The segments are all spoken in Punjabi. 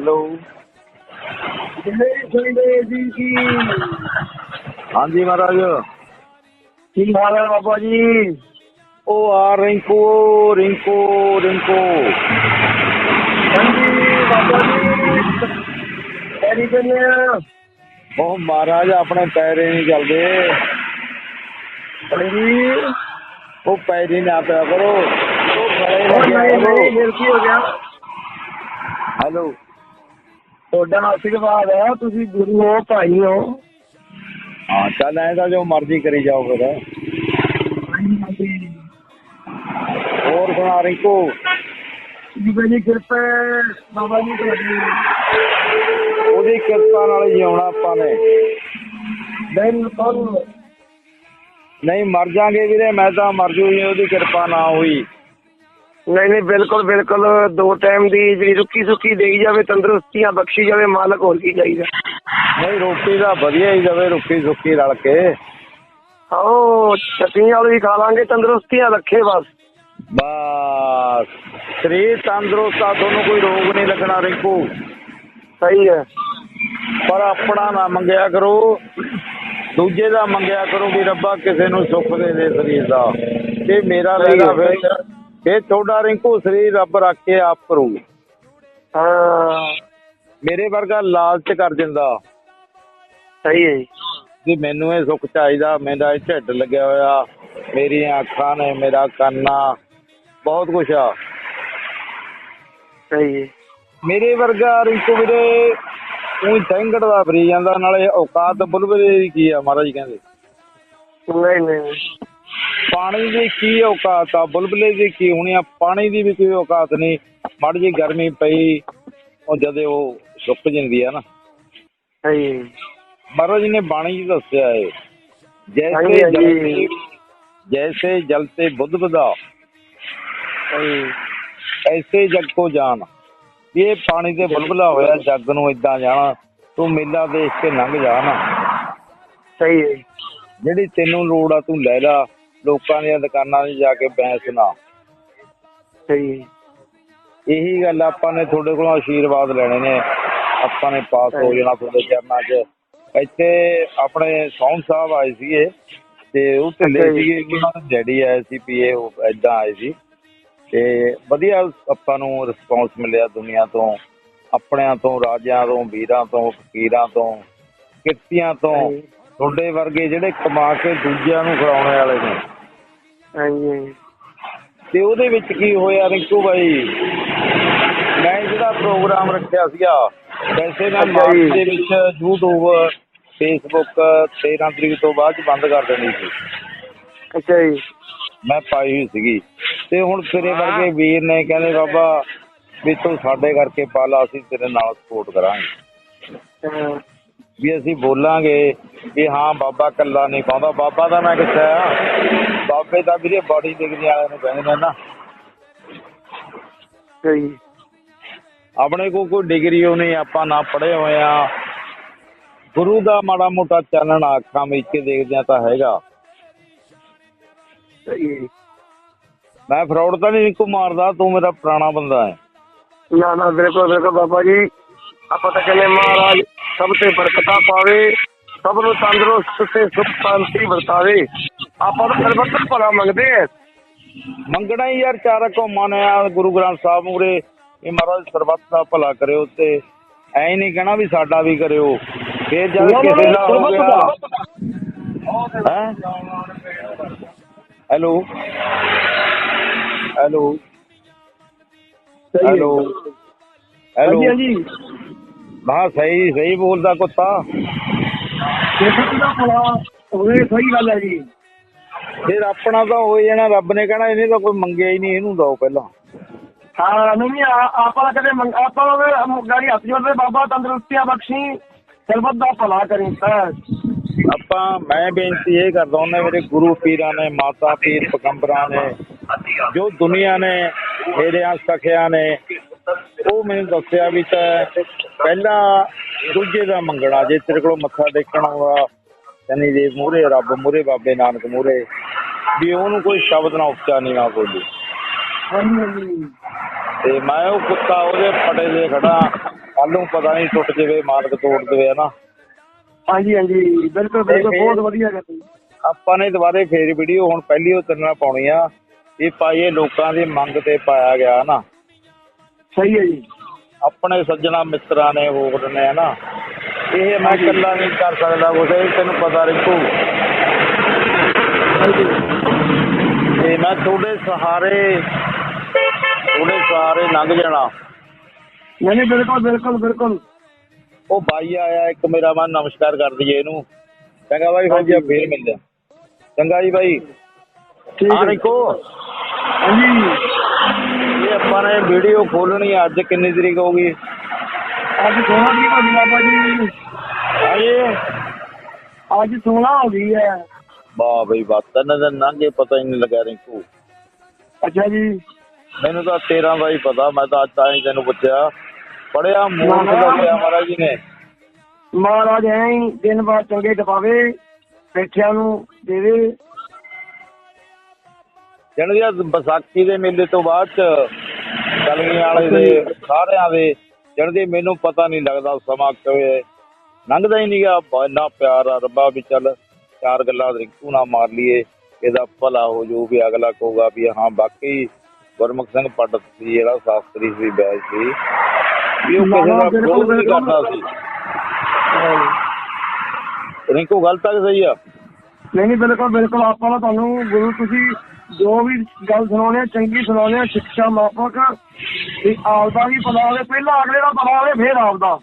ਹੈਲੋ। ਜੈ ਸੰਦੇ ਜੀ? ਕੀ ਹਾਂਜੀ ਮਹਾਰਾਜ। ਕੀ ਹਾਲ ਹੈ ਬਾਬਾ ਜੀ? ਉਹ ਆ ਰਿੰਕੂ ਰਿੰਕੂ ਰਿੰਕੂ। ਹਾਂਜੀ ਬਾਬਾ ਜੀ ਐਰੀ ਬੰਨੇ ਉਹ ਮਹਾਰਾਜ ਆਪਣੇ ਪੈਰੇ ਨਹੀਂ ਚੱਲਦੇ। ਹਾਂਜੀ। ਉਹ ਪੈਰੀ ਨਾ ਪਿਆ ਕਰੋ। ਉਹ ਖੜੇ ਨਹੀਂ ਫਿਰ ਕੀ ਹੋ ਗਿਆ? ਹੈਲੋ। ਤੁਹਾਡਾ ਆਸ਼ੀਰਵਾਦ ਹੈ ਤੁਸੀਂ ਗੁਰੂ ਹੋ ਭਾਈ ਹੋ। ਹਾਂ ਚੱਲ ਐਂ ਤਾਂ ਜੋ ਮਰਜ਼ੀ ਕਰੀ ਜਾਓ ਫਿਰ। ਹੋਰ ਸੁਣਾ ਰਿੰਕੂ? ਜੀ ਬਈ ਕਿਰਪਾ ਬਾਬਾ ਜੀ ਤੁਹਾਡੀ। ਉਹਦੀ ਕਿਰਪਾ ਨਾਲ ਹੀ ਜਿਉਣਾ ਆਪਾਂ ਨੇ। ਬਿਲਕੁਲ ਨਹੀਂ ਮਰ ਜਾਾਂਗੇ ਵੀਰੇ ਮੈਂ ਤਾਂ ਮਰ ਜੂ ਜੀ ਉਹਦੀ ਕਿਰਪਾ ਨਾ ਹੋਈ। ਨਹੀਂ ਨਹੀਂ ਬਿਲਕੁਲ ਬਿਲਕੁਲ। ਦੋ ਟਾਈਮ ਦੀ ਜਿਹੜੀ ਰੁੱਕੀ ਸੁੱਕੀ ਦੇਈ ਜਾਵੇ ਤੰਦਰੁਸਤੀਆਂ ਬਖਸ਼ੀ ਜਾਵੇ ਮਾਲਕ ਹੋਰ ਕੀ ਚਾਹੀਦਾ। ਨਹੀਂ ਰੋਟੀ ਦਾ ਵਧੀਆ ਹੀ ਜਾਵੇ ਰੁੱਖੀ ਸੁੱਕੀ ਰਲ ਕੇ। ਆਓ ਚਟਨੀ ਵਾਲੀ ਖਾ ਲਾਂਗੇ ਤੰਦਰੁਸਤੀਆਂ ਰੱਖੇ ਬਸ। ਬਸ ਸਰੀਰ ਤੰਦਰੁਸਤ ਆ ਤੁਹਾਨੂੰ ਕੋਈ ਰੋਗ ਨਹੀਂ ਲੱਗਣਾ ਰਿੰਕੂ। ਸਹੀ ਹੈ। ਪਰ ਆਪਣਾ ਨਾ ਮੰਗਿਆ ਕਰੋ ਦੂਜੇ ਦਾ ਮੰਗਿਆ ਕਰੋ ਵੀ ਰੱਬਾ ਕਿਸੇ ਨੂੰ ਸੁੱਖ ਦੇ ਦੇ ਸਰੀਰ ਦਾ। ਤੇ ਮੇਰਾ ਹੈ, ਫਿਰ। ਇਹ ਤੁਹਾਡਾ ਰਿੰਕੂ ਸਰੀਰ ਰੱਬ ਰੱਖ ਕੇ ਆਪ ਕਰੂ ਹਾਂ। ਮੇਰੇ ਵਰਗਾ ਲਾਲਚ ਕਰ ਦਿੰਦਾ। ਸਹੀ ਹੈ ਜੀ। ਮੈਨੂੰ ਇਹ ਸੁੱਖ ਚਾਹੀਦਾ ਮੇਰਾ ਇਹ ਢਿੱਡ ਲੱਗਿਆ ਹੋਇਆ ਮੇਰੀਆਂ ਅੱਖਾਂ ਨੇ ਮੇਰਾ ਕੰਨ ਬਹੁਤ ਕੁਛ ਆ। ਸਹੀ ਹੈ। ਮੇਰੇ ਵਰਗਾ ਰਿੰਕੂ ਵੀਰੇ ਉਹੀ ਟੈਂਗੜ ਦਾ ਫਰੀ ਜਾਂਦਾ ਨਾਲੇ ਔਕਾਤ ਬੁਲਬੁਲੇ ਦੀ ਕੀ ਆ ਮਹਾਰਾਜ ਕਹਿੰਦੇ। ਨਹੀਂ ਨਹੀਂ। ਪਾਣੀ ਦੀ ਕੀ ਔਕਾਤ ਆ? ਬੁਲਬੁਲੇ ਦੀ ਕੀ ਹੋਣੀ ਆ? ਪਾਣੀ ਦੀ ਵੀ ਕੋਈ ਔਕਾਤ ਨਹੀਂ। ਮੜ ਜੀ ਗਰਮੀ ਪਈ ਉਹ ਜਦੇ ਉਹ ਸੁੱਕ ਜਾਂਦੀ ਆ ਨਾ। ਸਹੀ। ਹੈ ਜੀ। ਮਹਾਰਾਜ ਨੇ ਬਾਣੀ ਜੀ ਦੱਸਿਆ ਹੈ ਹਾਂਜੀ, ਜੈਸੇ ਹਾਂਜੀ। ਜਲਤੇ ਜੈਸੇ ਜਲਤੇ ਬੁੱਧ ਬਦਾ ਸਹੀ। ਐਸੇ ਜਗ ਕੋ ਜਾਣ ਇਹ ਪਾਣੀ ਤੇ ਬੁਲਬੁਲਾ ਹੋਇਆ ਜੱਗ ਨੂੰ ਇਦਾਂ ਜਾਣਾ ਤੂੰ ਮੇਲਾ ਦੇਖ ਕੇ ਲੰਘ ਜਾ ਨਾ। ਸਹੀ ਹੈ। ਜੀ। ਜਿਹੜੀ ਤੈਨੂੰ ਲੋੜ ਆ ਤੂੰ ਲੈ ਲਾ। ਲੋਕਾਂ ਦੀਆਂ ਦੁਕਾਨਾਂ 'ਤੇ ਜਾ ਕੇ ਬੈਂਸ ਨਾ। ਸਹੀ ਹੈ। ਇਹੀ ਗੱਲ ਆਪਾਂ ਨੇ ਤੁਹਾਡੇ ਕੋਲੋਂ ਆਸ਼ੀਰਵਾਦ ਲੈਣੇ ਨੇ। ਆਪਾਂ ਨੇ ਪਾਸ ਹੋ ਜਾਣਾ ਤੁਹਾਡੇ ਚਰਨਾਂ 'ਚ। ਇੱਥੇ ਆਪਣੇ ਸੌਂਦ ਸਾਹਿਬ ਆਏ ਸੀਗੇ ਤੇ ਉਹ ਢਿੱਲੇ ਅੱਛਾ ਜੀ। ਸੀਗੇ ਉਹਨਾਂ ਦੇ ਡੈਡੀ ਆਏ ਸੀ ਪੀਏ ਉਹ ਏਦਾਂ ਆਏ ਸੀ। ਤੇ ਵਧੀਆ ਆਪਾਂ ਨੂੰ ਰਿਸਪੌਂਸ ਮਿਲਿਆ ਦੁਨੀਆ ਤੋਂ ਆਪਣਿਆਂ ਤੋਂ ਰਾਜਿਆਂ ਤੋਂ ਵੀਰਾਂ ਤੋਂ ਫਕੀਰਾਂ ਤੋਂ ਕਿਰਤੀਆਂ ਤੋਂ। ਹਾਂਜੀ। ਤੁਹਾਡੇ ਵਰਗੇ ਜਿਹੜੇ ਕਮਾ ਕੇ ਦੂਜਿਆਂ ਨੂੰ ਖਿਲਾਉਣ ਵਾਲੇ ਨੇ। ਹਾਂਜੀ। ਤੇ ਉਹਦੇ ਵਿੱਚ ਕੀ ਹੋਇਆ ਰਿੰਕੂ ਬਾਈ? ਮੈਂ ਜਿਹੜਾ ਪ੍ਰੋਗਰਾਮ ਰੱਖਿਆ ਸੀਗਾ ਵੈਸੇ ਮਾਰਚ ਜੀ। ਦੇ ਵਿੱਚ YouTube Facebook 13 ਤਰੀਕ ਤੋਂ ਬਾਅਦ ਬੰਦ ਕਰ ਦੇਣੀ ਸੀ। ਅੱਛਾ ਜੀ। ਮੈਂ ਪਾਈ ਹੋਈ ਸੀਗੀ। ਤੇ ਹੁਣ ਤੇਰੇ ਵਰਗੇ ਵੀਰ ਨੇ ਕਹਿੰਦੇ ਬਾਬਾ ਵੀ ਤੂੰ ਸਾਡੇ ਕਰਕੇ ਪਾ ਲਾ ਅਸੀਂ ਤੇਰੇ ਨਾਲ ਸਪੋਰਟ ਕਰਾਂਗੇ। ਵੀ ਅਸੀਂ ਬੋਲਾਂਗੇ ਵੀ ਹਾਂ ਬਾਬਾ ਕੱਲਾ ਨਹੀਂ ਪਾਉਂਦਾ ਬਾਬਾ ਦਾ ਮੈਂ ਕਿੱਥੇ ਆ? ਬਾਬੇ ਦਾ ਵੀਰੇ ਬਾਡੀ ਦੇਖਦੇ ਵਾਲਿਆਂ ਨੂੰ ਕਹਿੰਦੇ ਨੇ ਨਾ। ਸਹੀ। ਆਪਣੇ ਕੋਲ ਕੋਈ ਡਿਗਰੀ ਉਹ ਨਹੀਂ ਆਪਾਂ ਨਾ ਪੜ੍ਹੇ ਹੋਏ ਆ। ਗੁਰੂ ਦਾ ਮਾੜਾ ਮੋਟਾ ਚਾਨਣ ਅੱਖਾਂ ਵਿੱਚ ਕੇ ਦੇਖਦੇ ਆ ਤਾਂ ਹੈਗਾ। ਸਹੀ। ਮੈਂ ਫਰਾਡ ਤਾਂ ਨਹੀਂ ਕੋ ਮਾਰਦਾ ਤੂੰ ਮੇਰਾ ਪੁਰਾਣਾ ਬੰਦਾ ਹੈ। ਨਾ ਨਾ ਬਿਲਕੁਲ ਬਿਲਕੁਲ ਬਾਬਾ ਜੀ। ਆਪਾਂ ਤਾਂ ਕਹਿੰਦੇ ਮਹਾਰਾਜ ਸਭ ਤੇ ਬਰਕਤਾਂ ਪਾਵੇ ਸਭ ਨੂੰ ਤੰਦਰੁਸਤ ਤੇ ਸੁਖ ਸ਼ਾਂਤੀ ਵਰਤਾਵੇ। ਆਪਾਂ ਤਾਂ ਸਰਬੱਤ ਭਲਾ ਮੰਗਦੇ ਆ ਮੰਗਣਾ ਹੀ ਯਾਰ ਚਾਰਾ ਕੋ ਆ ਗੁਰੂ ਗ੍ਰੰਥ ਸਾਹਿਬ ਮੂਰੇ ਇਹ ਮਹਾਰਾਜ ਸਰਬੱਤ ਦਾ ਭਲਾ ਕਰਿਓ ਤੇ ਐ ਨਹੀਂ ਕਹਿਣਾ ਵੀ ਸਾਡਾ ਵੀ ਕਰਿਓ। ਫੇਰ ਜਦ ਕਿਸੇ ਦਾ ਹੋ ਗਿਆ ਹੈਂ? ਹੈਲੋ? ਹੈਲੋ? Hello hello? ਹਾਂਜੀ ਹਾਂਜੀ। ਹਾਂ ਸਹੀ ਸਹੀ ਬੋਲਦਾ ਕੁੱਤਾ। ਸਰਬੱਤ ਦਾ ਭਲਾ ਹੋਵੇ ਸਹੀ ਗੱਲ ਹੈ ਜੀ। ਫਿਰ ਆਪਣਾ ਤਾਂ ਹੋ ਜਾਣਾ ਰੱਬ ਨੇ ਕਹਿਣਾ ਇਹਨੇ ਤਾਂ ਕੋਈ ਮੰਗਿਆ ਹੀ ਨਹੀਂ ਇਹਨੂੰ ਦਓ ਪਹਿਲਾਂ। ਹਾਂ ਨਹੀਂ ਆ- ਆਪਾਂ ਕਦੇ ਮੰਗ- ਆਪਾਂ ਉਹ ਗਾੜੀ ਹੱਥ ਜੋੜਦੇ ਬਾਬਾ ਤੰਦਰੁਸਤੀਆਂ ਬਖਸ਼ੀ ਸਰਬੱਤ ਦਾ ਭਲਾ ਕਰੀ ਬਸ। ਆਪਾਂ ਮੈਂ ਬੇਨਤੀ ਇਹ ਕਰਦਾ ਹੁੰਦਾ ਮੇਰੇ ਗੁਰੂ ਪੀਰਾਂ ਨੇ ਮਾਤਾ ਪੀਰ ਪਗੰਬਰਾਂ ਨੇ ਜੋ ਦੁਨੀਆ ਨੇ ਮੇਰਿਆਂ ਸਖਿਆਂ ਨੇ ਉਹ ਮੈਨੂੰ ਦੱਸਿਆ ਵੀ ਤਾਂ ਪਹਿਲਾਂ ਦੂਜੇ ਦਾ ਮੰਗਣਾ ਜੇ ਤੇਰੇ ਕੋਲ ਮੱਥਾ ਟੇਕਣ ਆਉਂਦਾ ਸ਼ਨੀ ਦੇਵ ਮੂਹਰੇ ਰੱਬ ਮੂਹਰੇ ਬਾਬੇ ਨਾਨਕ ਮੂਹਰੇ ਵੀ ਉਹਨੂੰ ਕੋਈ ਸ਼ਬਦ ਨਾ ਉੱਚਾ ਨਹੀਂ ਨਾ ਬੋਲੀ। ਤੇ ਮੈਂ ਉਹ ਕੁੱਤਾ ਉਹਦੇ ਫਟੇ ਦੇ ਖੜਾ ਕੱਲ ਪਤਾ ਨਹੀਂ ਟੁੱਟ ਜਾਵੇ ਮਾਲਕ ਤੋੜ ਦੇਵੇ ਹਨਾ। ਹਾਂਜੀ ਹਾਂਜੀ ਬਿਲਕੁਲ ਬਿਲਕੁਲ ਬਹੁਤ ਵਧੀਆ ਗੱਲ ਆਪਾਂ ਨੇ ਦੁਬਾਰੇ ਫੇਰ ਵੀਡੀਓ ਹੁਣ ਪਹਿਲੀ ਉਹ ਤੇਰੇ ਨਾਲ ਪਾਉਣੀ ਆ ਇਹ ਪਾਈਏ ਲੋਕਾਂ ਦੀ ਮੰਗ ਤੇ ਪਾਇਆ ਗਿਆ ਨਾ ਸਹੀ ਹੈ ਜੀ। ਆਪਣੇ ਸੱਜਣਾ ਮਿੱਤਰਾਂ ਨੇ ਹੋਰ ਨੇ ਹਨਾ ਇਹ ਮੈਂ ਇਕੱਲਾ ਨਹੀਂ ਕਰ ਸਕਦਾ ਕੁਛ ਇਹ ਤੈਨੂੰ ਪਤਾ ਰਿੰਕੂ। ਹਾਂਜੀ। ਤੇ ਮੈਂ ਤੁਹਾਡੇ ਸਹਾਰੇ ਤੁਹਾਡੇ ਸਹਾਰੇ ਲੰਘ ਜਾਣਾ। ਨਹੀਂ ਨਹੀਂ ਬਿਲਕੁਲ ਬਿਲਕੁਲ ਬਿਲਕੁਲ। ਉਹ ਬਾਈ ਆਇਆ ਇੱਕ ਮੇਰਾ ਮਨ ਨਮਸਕਾਰ ਕਰ ਦਈਏ ਇਹਨੂੰ। ਚੰਗਾ ਬਾਈ ਫਿਰ ਜੀ ਆਪਾਂ ਫੇਰ ਮਿਲਦੇ। ਚੰਗਾ ਜੀ ਬਾਈ। ਠੀਕ ਹਾਂ ਹੈ ਰਿੰਕੂ। ਹਾਂਜੀ। ਇਹ ਆਪਾਂ ਨੇ ਵੀਡੀਓ ਖੋਲਣੀ ਆ, ਅੱਜ ਕਿੰਨੀ ਤਰੀਕ ਹੋਊਗੀ ਅੱਜ 16 ਦੀ ਹੋ ਗਈ ਬਾਬਾ ਜੀ। ਹਾਂਜੀ। ਅੱਜ 16 ਹੋ ਗਈ ਹੈ। ਵਾਹ ਬਈ ਵਾਹ ਤਿੰਨ ਦਿਨ ਲੰਘੇ ਪਤਾ ਹੀ ਨਹੀਂ ਲੱਗਾ ਰਿੰਕੂ। ਅੱਛਾ ਜੀ। ਮੈਨੂੰ ਤਾਂ 13 ਦਾ ਹੀ ਪਤਾ ਮੈਂ ਤਾਂ ਅੱਜ ਤਾਂ ਹੀ ਤੈਨੂੰ ਪੁੱਛਿਆ। ਪੜਿਆ ਮੂਰਖ ਦੱਸਿਆ ਮਹਾਰਾਜ ਜੀ ਨੇ। ਮਹਾਰਾਜ ਐਂ ਹੀ ਦਿਨ ਬਾਅਦ ਚੰਗੇ ਟਪਾਵੇ ਬੈਠਿਆਂ ਨੂੰ ਦੇਵੇ। ਜਣ ਦੀ ਵਿਸਾਖੀ ਦੇ ਮੇਲੇ ਤੋਂ ਬਾਅਦ ਚ ਕਲਗੀਆਂ ਵਾਲੇ ਦੇ ਸਾਰਿਆਂ ਦੇ ਦੀ ਮੈਨੂੰ ਪਤਾ ਨਹੀਂ ਲੱਗਦਾ ਸਮਾਂ ਕਿਵੇਂ ਲੰਘਦਾ ਹੀ ਨਹੀਂਗਾ ਇੰਨਾ ਪਿਆਰ ਆ ਰੱਬਾ ਵੀ ਚੱਲ ਚਾਰ ਗੱਲਾਂ ਰਿੰਕੂ ਨਾਲ ਮਾਰ ਲਈਏ ਇਹਦਾ ਭਲਾ ਹੋ ਜੂ ਵੀ ਅਗਲਾ ਕਹੂਗਾ ਵੀ ਹਾਂ ਬਾਕੀ ਗੁਰਮੁਖ ਸਿੰਘ ਪੰਡਤ ਸੀ ਜਿਹੜਾ ਸ਼ਾਸਤਰੀ ਸੀ ਬੈਜ ਸੀ ਵੀ ਉਹ ਕਿਸੇ ਦਾ ਵਿਰੋਧ ਨਹੀਂ ਕਰਦਾ ਸੀ। ਰਿੰਕੂ ਗਲਤ ਆ ਕਿ ਸਹੀ ਆ? ਨਹੀਂ ਨਹੀਂ ਬਿਲਕੁਲ ਬਿਲਕੁਲ। ਆਪਾਂ ਤੁਹਾਨੂੰ ਗੁਰੂ ਤੁਸੀਂ ਜੋ ਵੀ ਗੱਲ ਸੁਣਾਉਂਦੇ ਆ ਚੰਗੀ ਸੁਣਾਉਂਦੇ ਆ ਸਿੱਖਿਆ ਮਾਪਕ ਵੀ ਆਪਦਾ ਵੀ ਪਤਾ ਹੋਵੇ ਪਹਿਲਾਂ ਅਗਲੇ ਦਾ ਪਤਾ ਹੋਵੇ ਫਿਰ ਆਪਦਾ।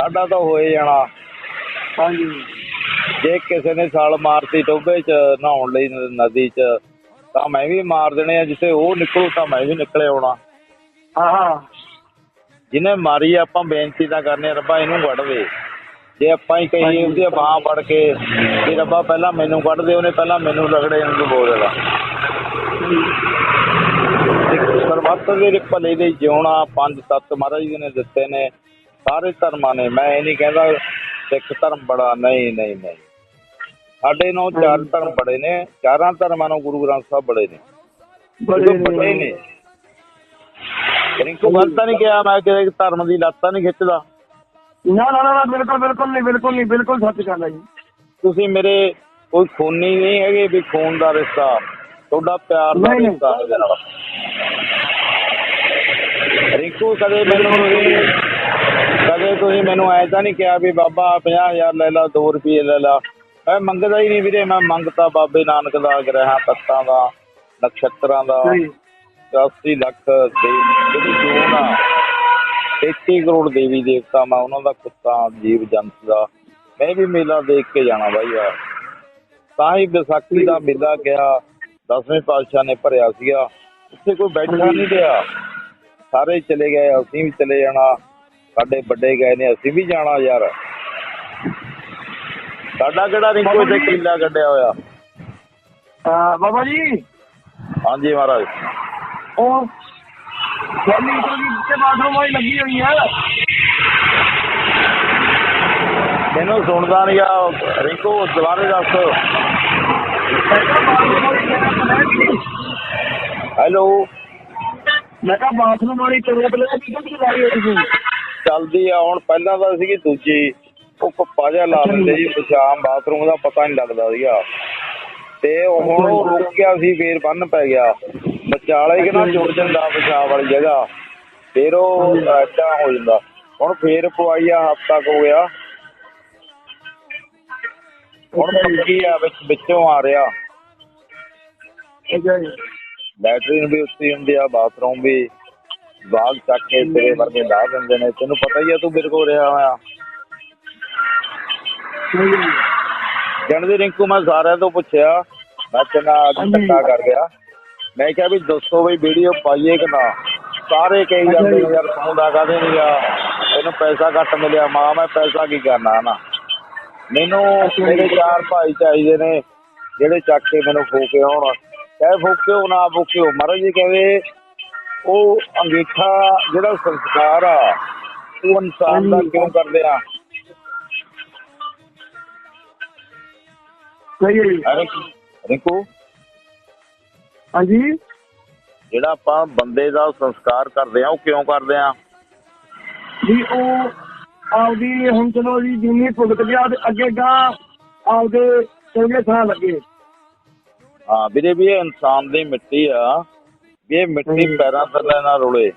ਸਾਡਾ ਤਾਂ ਹੋਏ ਜਾਣਾ। ਹਾਂਜੀ। ਜੇ ਕਿਸੇ ਨੇ ਛਾਲ ਮਾਰਤੀ ਟੋਬੇ 'ਚ ਨਹਾਉਣ ਲਈ ਨਦੀ 'ਚ ਤਾਂ ਮੈਂ ਵੀ ਮਾਰ ਦੇਣੇ ਆ ਜਿੱਥੇ ਉਹ ਨਿਕਲੂ ਤਾਂ ਮੈਂ ਵੀ ਨਿਕਲੇ ਆਉਣਾ। ਹਾਂ ਹਾਂ। ਜਿਹਨੇ ਮਾਰੀ ਆਪਾਂ ਬੇਨਤੀ ਤਾਂ ਕਰਨੇ ਰੱਬਾ ਇਹਨੂੰ ਦੇ। ਜੇ ਆਪਾਂ ਹੀ ਕਹੀਏ ਉਹਦੀ ਬਾਹ ਫੜ ਕੇ ਵੀ ਰੱਬਾ ਪਹਿਲਾਂ ਮੈਨੂੰ ਕੱਢ ਦੇ ਉਹਨੇ ਪਹਿਲਾਂ ਮੈਨੂੰ ਰਗੜੇ ਨੂੰ ਬੋਲ ਦੇਣਾ। ਸਰਬੱਤ ਦੇ ਭਲੇ ਲਈ ਜਿਉਣਾ ਪੰਜ ਤੱਤ ਮਹਾਰਾਜ ਜੀ ਨੇ ਦਿੱਤੇ ਨੇ ਸਾਰੇ ਧਰਮਾਂ ਨੇ। ਮੈਂ ਇਹ ਨਹੀਂ ਕਹਿੰਦਾ ਸਿੱਖ ਧਰਮ ਬੜਾ ਨਹੀਂ ਨਹੀਂ ਨਹੀਂ। ਸਾਡੇ ਨੂੰ ਚਾਰ ਧਰਮ ਬੜੇ ਨੇ ਚਾਰਾਂ ਧਰਮਾਂ ਨੂੰ ਗੁਰੂ ਗ੍ਰੰਥ ਸਾਹਿਬ ਬੜੇ ਨੇ। ਬੜੇ ਨੇ। ਰਿੰਕੂ ਗੱਲ ਤਾਂ ਨਹੀਂ ਕਿਹਾ ਮੈਂ ਕਿਸੇ ਧਰਮ ਦੀ ਲੱਤਾਂ ਨਹੀਂ ਖਿੱਚਦਾ। ਨਾ ਨਾ ਨਾ ਨਾ, ਬਿਲਕੁਲ ਬਿਲਕੁਲ ਨਹੀਂ ਬਿਲਕੁਲ ਨਹੀਂ ਬਿਲਕੁਲ ਸੱਚ ਗੱਲ ਹੈ ਜੀ। ਤੁਸੀਂ ਮੇਰੇ ਕੋਈ ਖੂਨੀ ਨਹੀਂ ਹੈਗੇ ਵੀ ਖੂਨ ਦਾ ਰਿਸ਼ਤਾ। ਤੁਹਾਡਾ ਪਿਆਰ ਦਾ ਨਹੀਂ। ਰਿਸ਼ਤਾ ਰਿੰਕੂ ਕਦੇ ਮੈਨੂੰ ਕਦੇ ਤੁਸੀਂ ਮੈਨੂੰ ਐ ਤਾਂ ਨਹੀਂ ਕਿਹਾ ਵੀ ਬਾਬਾ 50000 ਲੈ ਲਾ 2 ਰੁਪਏ ਲੈ ਲਾ। ਮੈਂ ਮੰਗਦਾ ਹੀ ਨਹੀਂ ਵੀਰੇ ਮੈਂ ਮੰਗਤਾ ਬਾਬੇ ਨਾਨਕ ਦਾ ਗ੍ਰਹਿਾਂ ਤੱਤਾਂ ਦਾ ਨਕਸ਼ਤਰਾਂ ਦਾ। ਸਹੀ 80 ਲੱਖ ਦੇ ਜਿਹੜੀ ਜੂਨ ਆ 33 ਕਰੋੜ ਦੇਵੀ ਦੇਵਤਾ ਮੈਂ ਉਹਨਾਂ ਦਾ ਕੁੱਤਾ ਜੀਵ ਜੰਤ ਦਾ। ਮੈਂ ਵੀ ਮੇਲਾ ਦੇਖ ਕੇ ਜਾਣਾ ਬਾਈ ਯਾਰ ਤਾਂ ਹੀ ਵਿਸਾਖੀ ਦਾ ਮੇਲਾ ਗਿਆ। ਦਸਵੇਂ ਪਾਤਸ਼ਾਹ ਨੇ ਭਰਿਆ ਸੀਗਾ। ਉੱਥੇ ਕੋਈ ਬੈਠਾ ਨਹੀਂ ਰਿਹਾ। ਸਾਰੇ ਚਲੇ ਗਏ ਅਸੀਂ ਵੀ ਚਲੇ ਜਾਣਾ। ਸਾਡੇ ਵੱਡੇ ਗਏ ਨੇ ਅਸੀਂ ਵੀ ਜਾਣਾ ਯਾਰ। ਸਾਡਾ ਕਿਹੜਾ ਰਿੰਕੋ ਤੇ ਕਿੱਲਾ ਕੱਢਿਆ ਹੋਇਆ। ਬਾਬਾ ਜੀ। ਹਾਂਜੀ ਮਹਾਰਾਜ। ਉਹ ਪਹਿਲੀ ਇੰਟਰਵਿਊ ਤੇ ਬਾਥਰੂਮ ਵਾਲੀ ਲੱਗੀ ਹੋਈ ਹੈ ਮੈਨੂੰ ਸੁਣਦਾ ਨਹੀਂ ਆ। ਰਿੰਕੂ ਦੁਬਾਰੇ ਦੱਸ। ਹੈਲੋ। ਮੈਂ ਕਿਹਾ ਬਾਥਰੂਮ ਵਾਲੀ ਟੇਬਲ ਤੇ ਕਿੱਥੇ ਲਾਈ ਹੋਈ ਤੁਸੀਂ ਚੱਲਦੀ ਆ ਹੁਣ ਪਹਿਲਾਂ ਤਾਂ ਸੀਗੀ ਦੂਜੀ। ਉਹ ਕੁੱਪਾ ਜਿਹਾ ਲਾ ਦਿੰਦੇ ਜੀ ਪਛਾਮ ਬਾਥਰੂਮ ਦਾ ਪਤਾ ਨਹੀਂ ਲੱਗਦਾ ਸੀਗਾ। ਤੇ ਉਹ ਹੁਣ ਉਹ ਰੁਕ ਗਿਆ ਸੀ ਫੇਰ ਬੰਨ ਪੈ ਗਿਆ। ਵਿਚਾਲੇ ਕਿ ਨਾ ਜੁੜ ਜਾਂਦਾ ਪਛਾਮ ਵਾਲੀ ਜਗ੍ਹਾ। ਫੇਰ ਉਹ ਐਡਾ ਹੋ ਜਾਂਦਾ। ਹੁਣ ਫੇਰ ਪਵਾਈ ਆ ਹਫਤਾ ਕੁ ਹੋ ਗਿਆ। ਹੁਣ ਪੱਕੀ ਆ ਵਿੱਚ ਵਿੱਚੋਂ ਆ ਰਿਹਾ। ਅੱਛਾ ਜੀ। ਲੈਟਰੀਨ ਵੀ ਉੱਤੀ ਹੁੰਦੀ ਆ ਬਾਥਰੂਮ ਵੀ। ਬਾਗ ਚੱਕ ਕੇ ਤੇਰੇ ਵਰਗੇ ਲਾ ਦਿੰਦੇ ਨੇ। ਤੈਨੂੰ ਪਤਾ ਹੀ ਆ ਤੂੰ ਮੇਰੇ ਕੋਲ ਰਿਹਾ ਹੋਇਆ। ਜਣਦੇ ਰਿੰਕੂ ਮੈਂ ਸਾਰਿਆਂ ਤੋਂ ਪੁੱਛਿਆ ਮੈਂ ਤੇਨਾ। ਧੱਕਾ ਕਰ ਗਿਆ। ਮੈਂ ਕਿਹਾ ਵੀ ਦੱਸੋ ਵੀ ਵੀਡੀਓ ਪਾਈਏ ਕਿ ਨਾ। ਸਾਰੇ ਕਹੀ ਜਾਂਦੇ ਯਾਰ ਤੂੰ ਦਾ ਕਾਹਦੇ ਨਹੀਂ ਆ? ਤੈਨੂੰ ਪੈਸਾ ਘੱਟ ਮਿਲਿਆ। ਮਾਂ ਮੈਂ ਪੈਸਾ ਕੀ ਕਰਨਾ ਨਾ ਮੈਨੂੰ ਮੇਰੇ ਚਾਰ ਭਾਈ ਚਾਹੀਦੇ ਨੇ ਜਿਹੜੇ ਚੱਕ ਕੇ ਮੈਨੂੰ ਫੂਕੇ ਹੋਣ ਚਾਹੇ ਫੂਕਿਓ ਨਾ ਫੂਕਿਓ ਮਹਾਰਾਜ ਜੀ ਕਹਿੰਦੇ ਉਹ ਅੰਗੀਠਾ ਜਿਹੜਾ ਸੰਸਕਾਰ ਆ ਉਹ ਇਨਸਾਨ ਦਾ ਕਿਉਂ ਕਰਦੇ ਆ? ਸਹੀ ਹੈ ਜੀ। ਰਿੰਕੂ- ਰਿੰਕੂ। ਹਾਂਜੀ। ਜਿਹੜਾ ਆਪਾਂ ਬੰਦੇ ਦਾ ਸੰਸਕਾਰ ਕਰਦੇ ਆ ਉਹ ਕਿਉਂ ਕਰਦੇ ਆ? ਵੀ ਉਹ ਆਪਦੀ ਹੁਣ ਚਲੋ ਜੀ ਜਿੰਨੀ ਭੁਗਤ ਗਿਆ ਤੇ ਅੱਗੇ ਗਾ ਆਪਦੇ ਚੰਗੇ ਥਾਂ ਲੱਗੇ। ਹਾਂ ਵੀਰੇ ਵੀ ਇਹ ਇਨਸਾਨ ਦੀ ਮਿੱਟੀ ਆ। ਵੀ ਇਹ ਮਿੱਟੀ। ਪੈਰਾਂ ਥੱਲੇ ਨਾ ਰੁਲੇ।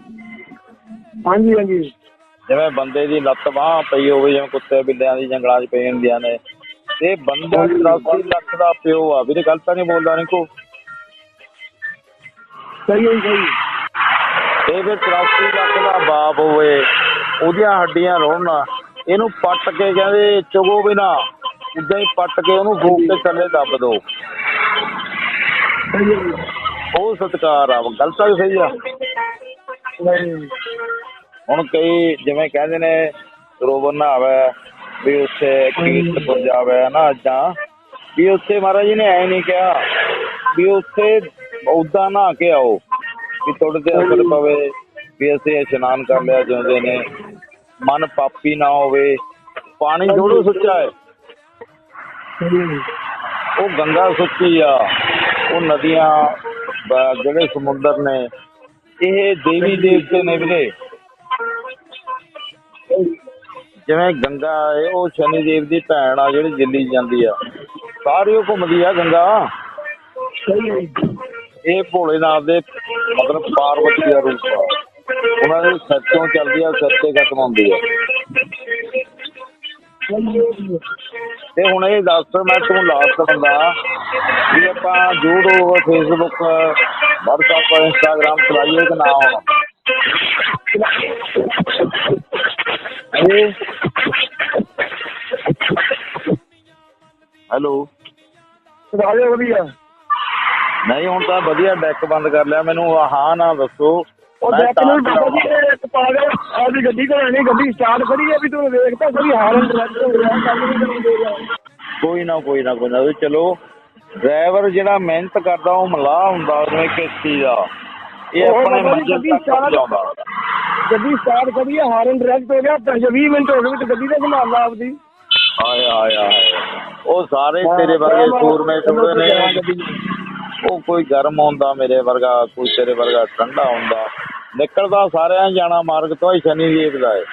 ਹਾਂਜੀ ਹਾਂਜੀ। ਜਿਵੇਂ ਬੰਦੇ ਦੀ ਲੱਤ ਬਾਹ ਪਈ ਹੋਵੇ ਜਿਵੇਂ ਕੁੱਤੇ ਬਿੱਲਿਆਂ ਦੀ ਜੰਗਲਾਂ 'ਚ ਪਈ ਹੁੰਦੀਆਂ ਨੇ। ਇਹ ਬੰਦਾ 84 ਲੱਖ ਦਾ ਪਿਓ ਆ। ਵੀਰੇ ਗਲਤ ਤਾਂ ਨਹੀਂ ਬੋਲਦਾ ਨਿਕੋ ਸਹੀ ਹੈ ਸਹੀ ਇਹ ਫਿਰ 84 ਲੱਖ ਦਾ ਬਾਪ ਹੋਵੇ। ਉਹਦੀਆਂ ਹੱਡੀਆਂ ਰੋਣ ਇਹਨੂੰ ਪੱਟ ਕੇ ਕਹਿੰਦੇ ਚੁਗੋ ਵੀ ਨਾ ਉਦਾਂ ਹੀ ਪੱਟ ਕੇ ਉਹਨੂੰ ਫੂਕ ਕੇ ਥੱਲੇ ਦੱਬ ਦੋ। ਉਹ ਸਤਕਾਰ ਆ ਗਲਤ ਆ ਸਹੀ ਆ। ਹੁਣ ਕਈ ਜਿਵੇਂ ਕਹਿੰਦੇ ਨੇ ਸਰੋਵਰ ਨਹਾਵੇ ਵੀ ਉੱਥੇ ਕੀਰਤਪੁਰ ਜਾਵੇ ਨਾ ਜਾਂ ਵੀ ਉੱਥੇ ਮਹਾਰਾਜ ਜੀ ਨੇ ਐ ਨਹੀਂ ਕਿਹਾ ਵੀ ਉੱਥੇ ਉਦਾਂ ਨਹਾ ਕੇ ਆਓ ਵੀ ਤੁਹਾਡੇ ਤੇ ਅਸਰ ਪਵੇ ਵੀ ਅਸੀਂ ਇਸ਼ਨਾਨ ਕਰ ਲਿਆ ਜਿਉਂਦੇ ਨੇ। ਮਨ ਪਾਪੀ ਨਾ ਹੋਵੇ, ਪਾਣੀ ਥੋੜੋ ਸੁੱਚਾ ਹੈ। ਉਹ ਗੰਗਾ ਸੁੱਚੀ ਆ, ਉਹ ਨਦੀਆਂ ਜਿਹੜੇ ਸਮੁੰਦਰ ਨੇ, ਇਹ ਦੇਵੀ ਦੇਵਤੇ ਨੇ ਵੀਰੇ। ਜਿਵੇਂ ਗੰਗਾ ਹੈ, ਉਹ ਸ਼ਨੀ ਦੇਵ ਦੀ ਭੈਣ ਆ, ਜਿਹੜੀ ਦਿੱਲੀ ਜਾਂਦੀ ਆ। ਸਾਰੀ ਉਹ ਘੁੰਮਦੀ ਆ ਗੰਗਾ। ਸਹੀ ਹੈ ਜੀ। ਇਹ ਭੋਲੇਨਾਥ ਦੇ ਮਤਲਬ ਪਾਰਵਤੀ ਦਾ ਰੂਪ ਆ। ਉਹਨਾਂ ਦੇ ਤੋਂ ਚੱਲਦੀ ਆ ਸਿਰ ਤੇ ਖਤਮ ਹੁੰਦੀ ਆ। ਤੇ ਹੁਣ ਇਹ ਦੱਸ ਮੈਂ ਤੈਨੂੰ ਲਾਸਟ ਬੰਦਾ ਵੀ ਆਪਾਂ YouTube Facebook WhatsApp Instagram ਚਲਾਈਏ ਕਿ ਨਾ ਹੁਣ? ਹੈਲੋ? ਰਾਜੇ ਵਧੀਆ। ਨਹੀਂ ਹੁਣ ਤਾਂ ਵਧੀਆ ਡੈਕ ਬੰਦ ਕਰ ਲਿਆ। ਮੈਨੂੰ ਹਾਂ ਨਾ ਦੱਸੋ ਉਹ ਮੈਂ ਬਾਬਾ ਜੀ ਇੱਕ ਗੱਡੀ ਕੋਲ ਨਹੀਂ ਗੱਡੀ ਸਟਾਰਟ ਕਰੀ ਹੈ ਵੀ ਤੂੰ ਸਹੀ ਹਾਰਨ ਕੋਈ ਨਾ ਕੋਈ ਨਾ ਕੋਈ ਨਾ। ਵੀ ਚਲੋ ਡਰਾਈਵਰ ਜਿਹੜਾ ਮਿਹਨਤ ਕਰਦਾ ਉਹ ਮਲਾਹ ਹੁੰਦਾ ਜਿਵੇਂ ਕਿਸ਼ਤੀ ਦਾ। ਇਹ ਆਪਣੇ ਮੰਜ਼ਿਲ ਤੱਕ ਪਹੁੰਚਾਉਂਦਾ। ਗੱਡੀ ਸਟਾਰਟ ਕਰੀ ਹੈ ਹਾਰਨ ਡਾਇਰੈਕਟ ਹੋ ਗਿਆ ਪੰਜ 20 ਮਿੰਟ ਹੋ ਗਏ ਤੇ ਗੱਡੀ ਦਾ ਸੰਭਾਲ ਲਾ ਆਪਦੀ। ਆਏ ਆਏ ਆਏ। ਉਹ ਸਾਰੇ ਤੇਰੇ ਵਰਗੇ ਸੂਰਮੇ ਟੁੱਟੇ ਨੇ। ਉਹ ਕੋਈ ਗਰਮ ਹੁੰਦਾ ਮੇਰੇ ਵਰਗਾ ਕੋਈ ਤੇਰੇ ਵਰਗਾ ਠੰਡਾ ਹੁੰਦਾ। ਨਿਕਲਦਾ ਸਾਰਿਆਂ ਜਾਣਾ ਮਾਰਗ ਤੋਂ ਹੀ ਸ਼ਨੀ ਦੇਵ ਦਾ ਹੈ।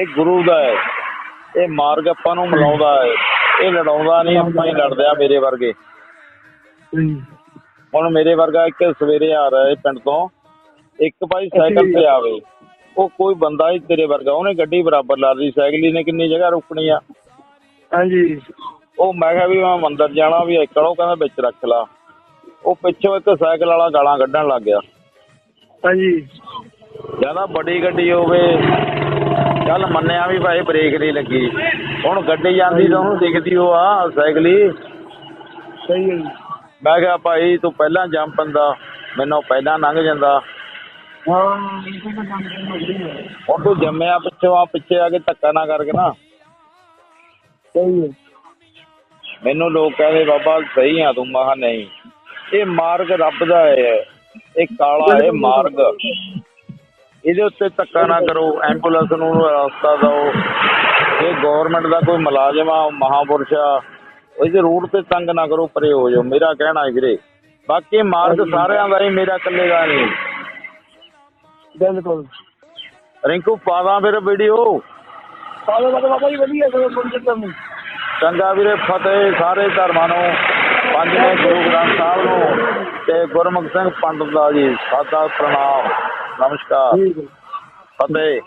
ਇਹ ਗੁਰੂ ਦਾ ਹੈ। ਇਹ ਮਾਰਗ ਆਪਾਂ ਨੂੰ ਮਿਲਾਉਂਦਾ ਹੈ। ਇਹ ਲੜਾਉਂਦਾ ਨਹੀਂ ਆਪਾਂ ਹੀ ਲੜਦੇ ਆ ਮੇਰੇ ਵਰਗੇ। ਹੁਣ ਮੇਰੇ ਵਰਗਾ ਇੱਕ ਸਵੇਰੇ ਆ ਰਿਹਾ ਹੈ ਪਿੰਡ ਤੋਂ। ਇੱਕ ਭਾਈ ਸਾਈਕਲ ਤੇ ਆਵੇ। ਉਹ ਕੋਈ ਬੰਦਾ ਹੀ ਤੇਰੇ ਵਰਗਾ ਉਹਨੇ ਗੱਡੀ ਬਰਾਬਰ ਲਾ ਲਈ ਸਾਈਕਲ ਹੀ ਨੇ ਕਿੰਨੀ ਜਗ੍ਹਾ ਰੁਕਣੀ ਆ। ਹਾਂਜੀ। ਉਹ ਮੈਂ ਕਿਹਾ ਵੀ ਮੈਂ ਮੰਦਰ ਜਾਣਾ ਵੀ ਇੱਕ ਉਹ ਕਹਿੰਦਾ ਵਿੱਚ ਰੱਖ ਲਾ। ਉਹ ਪਿੱਛੋਂ ਇੱਕ ਸਾਈਕਲ ਵਾਲਾ ਗਾਲਾਂ ਕੱਢਣ ਲੱਗ ਗਿਆ। ਹਾਂਜੀ। ਜ਼ਿਆਦਾ ਵੱਡੀ ਗੱਡੀ ਹੋਵੇ ਚੱਲ ਮੰਨਿਆ ਵੀ ਭਾਈ ਬ੍ਰੇਕ ਨਹੀਂ ਲੱਗੀ। ਹੁਣ ਗੱਡੀ ਜਾਂਦੀ ਤਾਂ ਉਹਨੂੰ ਦਿਖਦੀ ਉਹ ਆ ਸਾਈਕਲ ਸਹੀ ਹੈ ਜੀ। ਮੈਂ ਕਿਹਾ ਭਾਈ ਤੂੰ ਪਹਿਲਾਂ ਜੰਪ ਪੰਦਾ ਮੈਨੂੰ ਪਹਿਲਾਂ ਲੰਘ ਜਾਂਦਾ। ਹਾਂ ਇਹ ਤਾਂ ਕੰਮ ਕਰਨਾ ਹੈ ਹੁਣ ਤੂੰ ਜੰਮਿਆ ਪਿੱਛੋਂ ਆ ਪਿੱਛੇ ਆ ਕੇ ਧੱਕਾ ਨਾ ਕਰਕੇ ਨਾ। ਸਹੀ ਹੈ। ਮੈਨੂੰ ਲੋਕ ਕਹਿੰਦੇ ਬਾਬਾ ਸਹੀ ਆ ਤੂੰ ਮੈਂ ਕਿਹਾ ਨਹੀਂ। ਇਹ ਮਾਰਗ ਰੱਬ ਦਾ ਹੈ। ਇਹ ਕਾਲਾ ਹੈ ਮਾਰਗ। ਇਹਦੇ ਉੱਤੇ ਧੱਕਾ ਨਾ ਕਰੋ ਐਂਬੂਲੈਂਸ ਨੂੰ ਰਸਤਾ ਦਿਓ। ਇਹ ਗਵਰਨਮੈਂਟ ਦਾ ਕੋਈ ਮੁਲਾਜ਼ਮ ਆ ਮਹਾਪੁਰਸ਼ ਆ ਇਹਦੇ ਰੂਟ ਤੇ ਤੰਗ ਨਾ ਕਰੋ ਪਰੇ ਹੋ ਜਾਓ ਮੇਰਾ ਕਹਿਣਾ ਹੈ ਵੀਰੇ। ਬਾਕੀ ਮਾਰਗ ਸਾਰਿਆਂ ਦਾ ਹੀ ਮੇਰਾ ਇਕੱਲੇ ਦਾ ਨਹੀਂ। ਬਿਲਕੁਲ। ਰਿੰਕੂ ਪਾਦਾ ਫਿਰ ਵੀਡੀਓ। ਸਾਰੇ ਬਾਬਾ ਜੀ ਵਧੀਆ ਚੰਗਾ ਵੀਰੇ ਫਤਿਹ ਸਾਰੇ ਧਰਮਾਂ ਨੂੰ। ਪੰਜਵੇਂ ਗੁਰੂ ਗੁਰਮੁਖ ਸਿੰਘ ਪੰਡਤ ਦਾ ਜੀ ਸਾਦਾ ਪ੍ਰਣਾਮ। ਨਮਸਕਾਰ। ਫਤਿਹ।